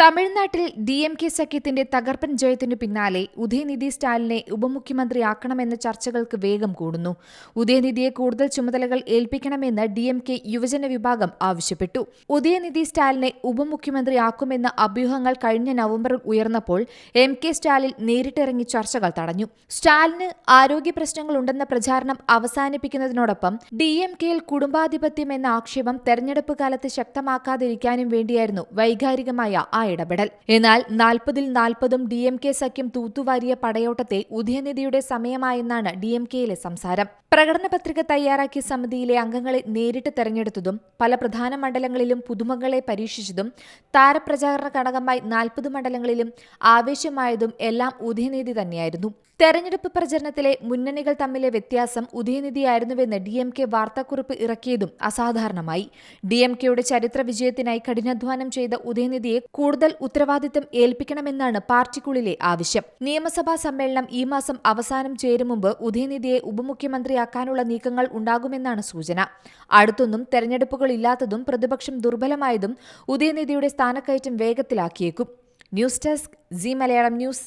തമിഴ്നാട്ടിൽ D M K സഖ്യത്തിന്റെ തകർപ്പൻ ജയത്തിനു പിന്നാലെ ഉദയനിധി സ്റ്റാലിനെ ഉപമുഖ്യമന്ത്രിയാക്കണമെന്ന ചർച്ചകൾക്ക് വേഗം കൂടുന്നു. ഉദയനിധിയെ കൂടുതൽ ചുമതലകൾ ഏൽപ്പിക്കണമെന്ന് ഡി എം കെ യുവജന വിഭാഗം ആവശ്യപ്പെട്ടു. ഉദയനിധി സ്റ്റാലിനെ ഉപമുഖ്യമന്ത്രിയാക്കുമെന്ന അഭ്യൂഹങ്ങൾ കഴിഞ്ഞ നവംബറിൽ ഉയർന്നപ്പോൾ എം കെ സ്റ്റാലിൻ നേരിട്ടിറങ്ങി ചർച്ചകൾ തടഞ്ഞു. സ്റ്റാലിന് ആരോഗ്യ പ്രശ്നങ്ങളുണ്ടെന്ന പ്രചാരണം അവസാനിപ്പിക്കുന്നതിനോടൊപ്പം ഡി എം കെയിൽ കുടുംബാധിപത്യം എന്ന ആക്ഷേപം തെരഞ്ഞെടുപ്പ് കാലത്ത് ശക്തമാക്കാതിരിക്കാനും വേണ്ടിയായിരുന്നു വൈകാരികമായ ആ ഇടപെടൽ. എന്നാൽ നാൽപ്പതിൽ നാൽപ്പതും ഡി എം കെ സഖ്യം തൂത്തുവാരിയ പടയോട്ടത്തെ ഉദയനിധിയുടെ സമയമായെന്നാണ് ഡി എം കെയിലെ സംസാരം. പ്രകടന പത്രിക തയ്യാറാക്കിയ സമിതിയിലെ അംഗങ്ങളെ നേരിട്ട് തെരഞ്ഞെടുത്തതും പല പ്രധാന മണ്ഡലങ്ങളിലും പുതുമകളെ പരീക്ഷിച്ചതും താരപ്രചാരണ ഘടകമായി നാൽപ്പത് മണ്ഡലങ്ങളിലും ആവേശമായതും എല്ലാം ഉദയനിധി തന്നെയായിരുന്നു. തെരഞ്ഞെടുപ്പ് പ്രചരണത്തിലെ മുന്നണികൾ തമ്മിലെ വ്യത്യാസം ഉദയനിധിയായിരുന്നുവെന്ന് ഡി എം കെ വാർത്താക്കുറിപ്പ് ഇറക്കിയതും അസാധാരണമായി. ഡി എം കെയുടെ ചരിത്ര വിജയത്തിനായി കഠിനാധ്വാനം ചെയ്ത ഉദയനിധിയെ കൂടുതൽ ഉത്തരവാദിത്തം ഏൽപ്പിക്കണമെന്നാണ് പാർട്ടിക്കുള്ളിലെ ആവശ്യം. നിയമസഭാ സമ്മേളനം ഈ മാസം അവസാനം ചേരും മുമ്പ് ഉദയനിധിയെ ഉപമുഖ്യമന്ത്രിയാക്കാനുള്ള നീക്കങ്ങൾ ഉണ്ടാകുമെന്നാണ് സൂചന. അടുത്തൊന്നും തെരഞ്ഞെടുപ്പുകൾ ഇല്ലാത്തതും പ്രതിപക്ഷം ദുർബലമായതും ഉദയനിധിയുടെ സ്ഥാനക്കയറ്റം വേഗത്തിലാക്കിയേക്കും. News desk C Malayalam news.